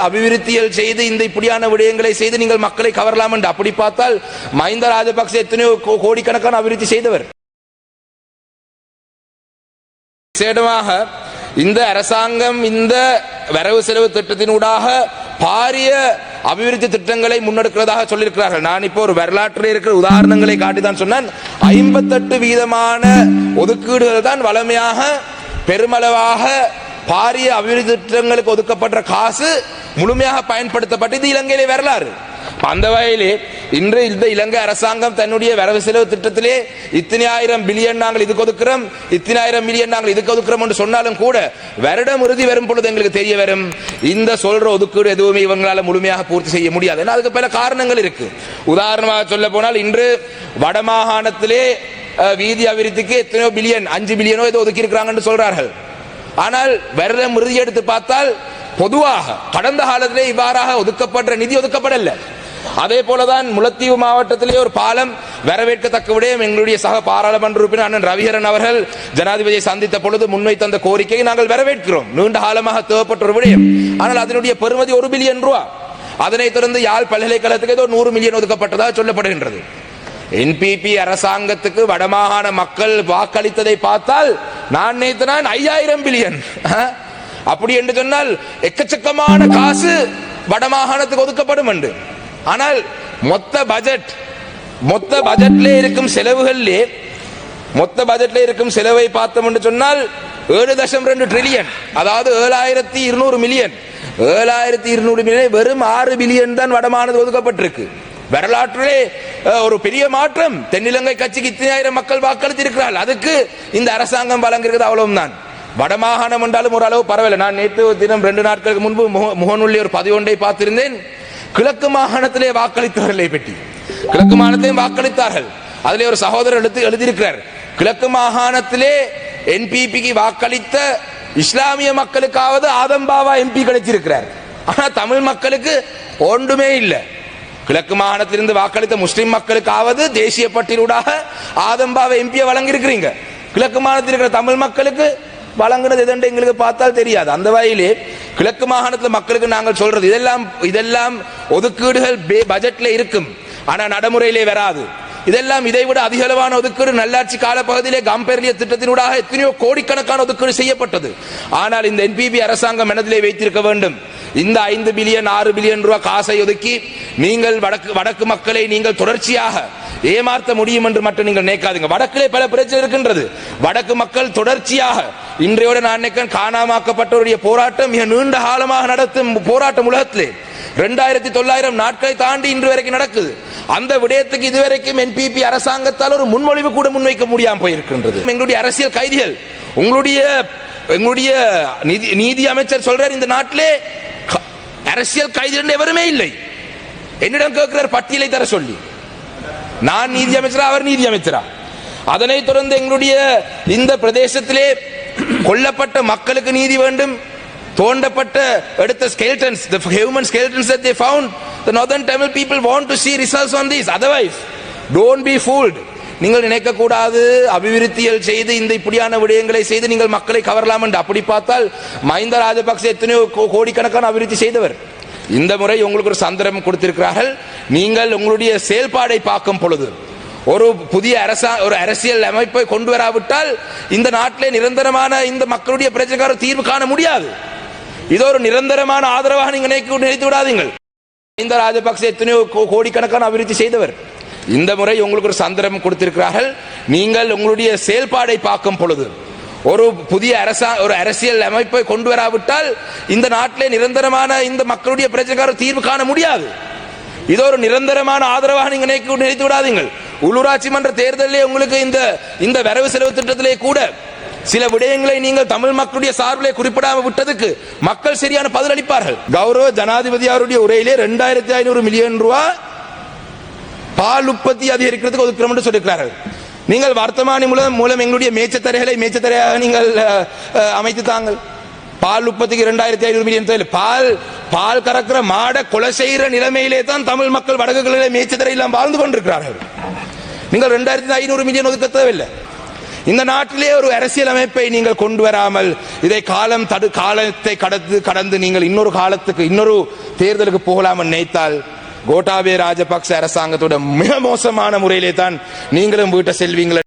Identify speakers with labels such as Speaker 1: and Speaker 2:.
Speaker 1: அபிவிருத்தியல் செய்து இந்த இப்படியான விடயங்களை செய்து நீங்கள் மக்களை கவரலாம் என்று அப்படி பார்த்தால் மஹிந்த ராஜபக்சே எத்தனையோ கோ- கோடிக்கணக்கான அபிவிருத்தி செய்தவர். சேடமாக இந்த அரசாங்கம் இந்த வரவு செலவு திட்டத்தினூடாக பாரிய அபிவிருத்தி திட்டங்களை முன்னெடுக்கிறதாக சொல்லியிருக்கிறார்கள். நான் இப்போ ஒரு வரலாற்றில் இருக்கிற உதாரணங்களை காட்டி தான் சொன்னேன். ஐம்பத்தெட்டு வீதமான ஒதுக்கீடுகள் தான் வளமையாக பெருமளவாக பாரிய அபிவிருத்தி திட்டங்களுக்கு ஒதுக்கப்பட்ட காசு முழுமையாக பயன்படுத்தப்பட்டு இது இலங்கையிலே வரலாறு. அந்த வகையிலே இன்று இந்த இலங்கை அரசாங்கம் தன்னுடைய வரவு செலவு திட்டத்திலே இத்தனை ஆயிரம் பில்லியன் நாங்கள் இதுக்கு ஒதுக்குறோம் இத்தனை ஆயிரம் மில்லியன் நாங்கள் இதுக்கு ஒதுக்குறோம் என்று சொன்னாலும் கூட வருடம் உறுதி வரும் பொழுது எங்களுக்கு தெரிய வரும். இந்த சொல்ற ஒதுக்கீடு எதுவுமே இவங்களால முழுமையாக பூர்த்தி செய்ய முடியாது. ஏன்னா அதுக்கு பல காரணங்கள் இருக்கு. உதாரணமாக சொல்ல போனால் இன்று வடமாகாணத்திலே வீதி அபிவிருத்திக்கு எத்தனையோ பில்லியன் அஞ்சு பில்லியனோ ஏதோ ஒதுக்கி இருக்கிறாங்கன்னு சொல்றார்கள். ஆனால் வருடம் இறுதி எடுத்து பார்த்தால் பொதுவாக கடந்த காலத்திலே இவ்வாறாக ஒதுக்கப்படுற நிதி ஒதுக்கப்படல. அதே போலதான் முலத்தீவு மாவட்டத்திலே ஒரு பாலம் வரவேற்கத்தக்க விடயம் எங்களுடைய சக பாராளுமன்ற உறுப்பினர் அண்ணன் ரவிகரன் அவர்கள் ஜனாதிபதியை சந்தித்த பொழுது முன்வைத்த அந்த கோரிக்கையை நாங்கள் வரவேற்கிறோம். நீண்ட காலமாக தேவைப்பட்ட ஒரு விடயம். ஆனால் அதனுடைய பெறுமதி ஒரு பில்லியன் ரூபா. அதனைத் தொடர்ந்து யாழ் பல்கலைக்கழகத்துக்கு ஏதோ நூறு மில்லியன் ஒதுக்கப்பட்டதாக சொல்லப்படுகின்றது. என்பிபி அரசாங்கத்துக்கு வடமாகாண மக்கள் வாக்களித்ததை பார்த்தால் நான் நேத்து நான் ஐயாயிரம் பில்லியன். அப்படி என்று சொன்னால் எக்கச்சக்கமான காசு வடமாகாணத்துக்கு ஒதுக்கப்படும் என்று. ஆனால் மொத்த பட்ஜெட் மொத்த பட்ஜெட்ல இருக்கும் செலவுகளிலே மொத்த பட்ஜெட்ல இருக்கும் செலவை பார்த்தோம் என்று சொன்னால் ஏழு தசம் ரெண்டு ட்ரில்லியன் அதாவது ஏழாயிரத்தி இருநூறு மில்லியன் ஏழாயிரத்தி இருநூறு மில்லியன் வெறும் ஆறு பில்லியன் தான் வடமானது ஒதுக்கப்பட்டிருக்கு. வரலாற்றிலே ஒரு பெரிய மாற்றம். தென்னிலங்கை கட்சிக்கு இத்தனை ஆயிரம் மக்கள் வாக்களித்திருக்கிறார்கள். அதுக்கு இந்த அரசாங்கம் வழங்குகிறது அவ்வளவுதான் வடமாகாணம் என்றாலும் ஓரளவு பரவாயில்ல. நான் நேற்று தினம் ரெண்டு நாட்களுக்கு முன்பு முக- ஒரு பதிவு ஒன்றை பார்த்திருந்தேன். கிழக்கு மாகாணத்திலே வாக்களித்தவர்களை பற்றி கிழக்கு மாகாணத்திலையும் வாக்களித்தார்கள். அதிலே ஒரு சகோதரர் எடுத்து எழுதியிருக்கிறார். கிழக்கு மாகாணத்திலே என்பிபிக்கு வாக்களித்த இஸ்லாமிய மக்களுக்காவது ஆதம்பாவா எம்பி கிடைச்சிருக்கிறார் ஆனா தமிழ் மக்களுக்கு ஒன்றுமே இல்லை. கிழக்கு மாகாணத்திலிருந்து வாக்களித்த முஸ்லிம் மக்களுக்காவது தேசிய பட்டியலூடாக ஆதம்பாவை எம்பியை வழங்கியிருக்கிறீங்க. கிழக்கு மாகாணத்தில் இருக்கிற தமிழ் மக்களுக்கு வழங்குனது எதுன்னு எங்களுக்கு பார்த்தால் தெரியாது. அந்த வகையிலே கிழக்கு மாகாணத்தில் மக்களுக்கு நாங்கள் சொல்றது இதெல்லாம் இதெல்லாம் ஒதுக்கீடுகள் பே- பட்ஜெட்ல இருக்கும். ஆனால் நடைமுறையிலே வராது. இதெல்லாம் இதைவிட அதிக அளவான ஒதுக்கீடு நல்லாட்சி காலப்பகுதியிலே காம்பேரிய திட்டத்தினூடாக எத்தனையோ கோடிக்கணக்கான ஒதுக்கீடு செய்யப்பட்டது. ஆனால் இந்த என்பிபி அரசாங்கம் மனதிலே வைத்திருக்க வேண்டும். இந்த ஐந்து பில்லியன் ஆறு பில்லியன் ரூபாய் காசை ஒதுக்கி நீங்கள் வடக்கு வடக்கு மக்களை நீங்கள் தொடர்ச்சியாக ஏமாற்ற முடியும் என்று மட்டும் நீங்கள் நினைக்காதீங்க. வடக்கிலே பல பிரச்சனை இருக்கின்றது. வடக்கு மக்கள் தொடர்ச்சியாக இன்றையோட நான் நினைக்கிறேன் காணாமாக்கப்பட்டவருடைய போராட்டம் மிக நீண்ட காலமாக நடத்தும் போராட்டம் உலகத்திலே. ரெண்டாயிரத்தி தொள்ளாயிரம் நாட்களை தாண்டி இன்று வரைக்கும் நடக்குது. அந்த விடயத்துக்கு இதுவரைக்கும் என்பிபி அரசாங்கத்தால் ஒரு முன்மொழிவு கூட முன்வைக்க முடியாமல் போயிருக்கின்றது. எங்களுடைய அரசியல் கைதிகள் உங்களுடைய எங்களுடைய நீதி நீதி அமைச்சர் சொல்றார் இந்த நாட்டிலே அரசியல் கைதிகள் எவருமே இல்லை. என்னிடம் கேட்கிறார் பட்டியலை தர சொல்லி. நான் நீதி அமைச்சரா அவர் நீதி அமைச்சரா? அதனைத் தொடர்ந்து எங்களுடைய இந்த பிரதேசத்திலே கொல்லப்பட்ட மக்களுக்கு நீதி வேண்டும். தோண்டப்பட்ட எடுத்த skeletons the human skeletons that they found the northern tamil people want to see results on this. Otherwise don't be fooled. நீங்கள் நினைக்கக்கூடாது. அபிவிருத்தியல் செய்து இந்த இப்படியான விடயங்களை செய்து நீங்கள் மக்களை கவரலாம் என்று அப்படி பார்த்தால் மஹிந்த ராஜபக்சே எத்தனையோ கோ- கோடிக்கணக்கான அபிவிருத்தி செய்தவர். இந்த முறை உங்களுக்கு ஒரு சந்தர்ப்பம் கொடுத்திருக்கிறார்கள். நீங்கள் உங்களுடைய செயல்பாடை பார்க்கும் பொழுது ஒரு புதிய அரசா ஒரு அரசியல் அமைப்பை கொண்டு வராவிட்டால் இந்த நாட்டிலே நிரந்தரமான இந்த மக்களுடைய பிரச்சனைக்கார தீர்வு காண முடியாது. இது ஒரு நிரந்தரமான ஆதரவாக நீங்கள் நினைத்து விடாதீங்கள். இந்த ராஜபக்சே எத்தனையோ கோ- கோடிக்கணக்கான அபிவிருத்தி செய்தவர். இந்த முறை உங்களுக்கு ஒரு சந்தர்ப்பம் கொடுத்திருக்கிறார்கள். நீங்கள் உங்களுடைய செயல்பாடை பார்க்கும் பொழுது ஒரு புதிய அரசா ஒரு அரசியல் அமைப்பை கொண்டு வராவிட்டால் இந்த நாட்டிலே நிரந்தரமான இந்த மக்களுடைய பிரச்சனைக்கார தீர்வு காண முடியாது. இது ஒரு நிரந்தரமான ஆதரவாக நீங்கள் நினைக்க நினைத்து விடாதீங்கள். உள்ளூராட்சி மன்ற தேர்தலிலே உங்களுக்கு இந்த இந்த வரவு செலவு திட்டத்திலே கூட சில விடயங்களை நீங்கள் தமிழ் மக்களுடைய சார்பிலே குறிப்பிடாம விட்டதுக்கு மக்கள் சரியான பதில் அளிப்பார்கள் கௌரவ ஜனாதிபதி அவருடைய உரையிலே ரெண்டாயிரத்தி ஐநூறு மில்லியன் ரூபாய் பால் உற்பத்தி அதிகரிக்கிறதுக்கு ஒதுக்கிறோம் என்று சொல்லியிருக்கிறார்கள். நீங்கள் வர்த்தமானி மூலம் மூலம் எங்களுடைய மேச்சத்தரைகளை மேச்சத்தரையாக நீங்கள் அமைத்து தாங்கள். பால் உற்பத்திக்கு இரண்டாயிரத்தி ஐநூறு மில்லியன் தொழில் பால் பால் கறக்கிற மாட கொலை செய்கிற நிலைமையிலே தான் தமிழ் மக்கள் வடக்குகளிலே மேச்சத்தரை எல்லாம் வாழ்ந்து கொண்டிருக்கிறார்கள். நீங்கள் ரெண்டாயிரத்தி ஐநூறு மில்லியன் ஒதுக்க தேவையில்லை. இந்த நாட்டிலே ஒரு அரசியலமைப்பை நீங்கள் கொண்டு வராமல் இதை காலம் தடு காலத்தை கடந்து கடந்து நீங்கள் இன்னொரு காலத்துக்கு இன்னொரு தேர்தலுக்கு போகலாமல் நினைத்தால் கோட்டாபே ராஜபக்ச அரசாங்கத்தோட மிக மோசமான முறையிலே தான் நீங்களும் வீட்டை செல்வீங்களே